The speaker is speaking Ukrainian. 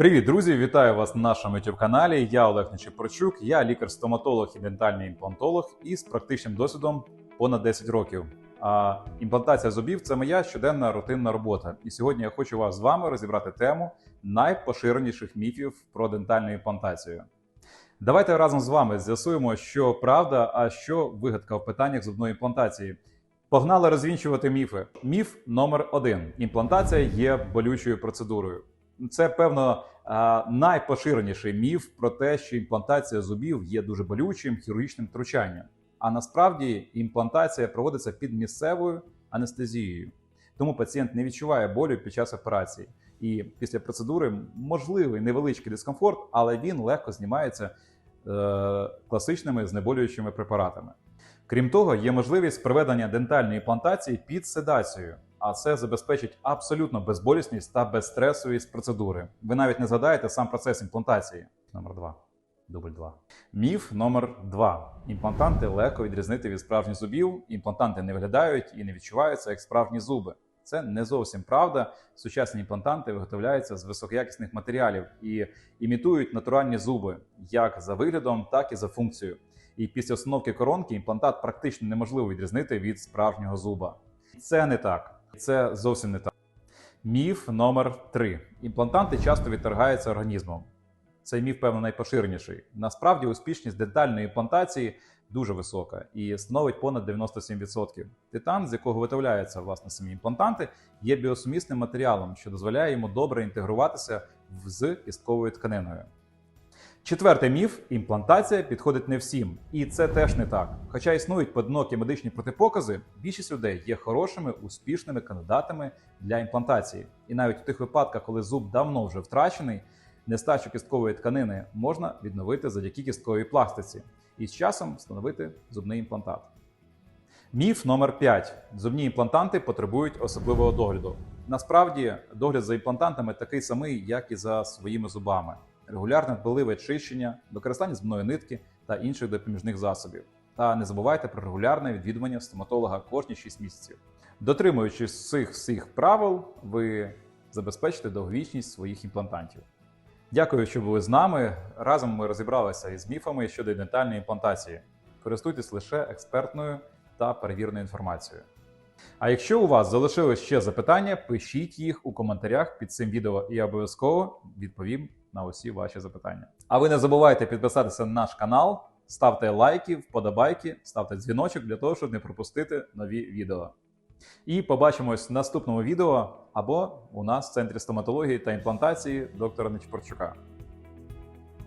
Привіт, друзі! Вітаю вас на нашому youtube каналі. Я Олег Нечипорчук, я лікар-стоматолог і дентальний імплантолог із практичним досвідом понад 10 років. А імплантація зубів це моя щоденна рутинна робота. І сьогодні я хочу вас з вами розібрати тему найпоширеніших міфів про дентальну імплантацію. Давайте разом з вами з'ясуємо, що правда, а що вигадка в питаннях зубної імплантації. Погнали розвінчувати міфи. Міф номер один: імплантація є болючою процедурою. Це певно найпоширеніший міф про те, що імплантація зубів є дуже болючим хірургічним втручанням. А насправді імплантація проводиться під місцевою анестезією. Тому пацієнт не відчуває болю під час операції. І після процедури можливий невеличкий дискомфорт, але він легко знімається е, класичними знеболюючими препаратами. Крім того, є можливість проведення дентальної імплантації під седацією, а це забезпечить абсолютно безболісність та безстресовість процедури. Ви навіть не згадаєте сам процес імплантації. Номер 2. Дубль 2. Міф номер 2. Імплантанти легко відрізнити від справжніх зубів. Імплантанти не виглядають і не відчуваються як справжні зуби. Це не зовсім правда. Сучасні імплантанти виготовляються з високоякісних матеріалів і імітують натуральні зуби як за виглядом, так і за функцією. І після установки коронки імплантат практично неможливо відрізнити від справжнього зуба. Це не так. Це зовсім не так. Міф номер 3. Імплантанти часто відторгаються організмом. Цей міф, певно, найпоширеніший. Насправді, успішність дентальної імплантації дуже висока і становить понад 97%. Титан, з якого виготовляються власне самі імплантанти, є біосумісним матеріалом, що дозволяє йому добре інтегруватися з кістковою тканиною. Четвертий міф імплантація підходить не всім, і це теж не так. Хоча існують поодинокі медичні протипокази, більшість людей є хорошими, успішними кандидатами для імплантації. І навіть у тих випадках, коли зуб давно вже втрачений, нестачу кісткової тканини можна відновити завдяки кістковій пластиці і з часом встановити зубний імплантат. Міф номер 5. Зубні імплантанти потребують особливого догляду. Насправді, догляд за імплантантами такий самий, як і за своїми зубами: регулярне дбаливе чищення, використання зубної нитки та інших допоміжних засобів. Та не забувайте про регулярне відвідування стоматолога кожні 6 місяців. Дотримуючись цих всіх правил, ви забезпечите довговічність своїх імплантантів. Дякую, що були з нами. Разом ми розібралися із міфами щодо дентальної імплантації. Користуйтесь лише експертною та перевіреною інформацією. А якщо у вас залишились ще запитання, пишіть їх у коментарях під цим відео, і я обов'язково відповім на усі ваші запитання. А ви не забувайте підписатися на наш канал, ставте лайки, вподобайки, ставте дзвіночок для того, щоб не пропустити нові відео. І побачимось в наступному відео або у нас в центрі стоматології та імплантації доктора Нечпорчука.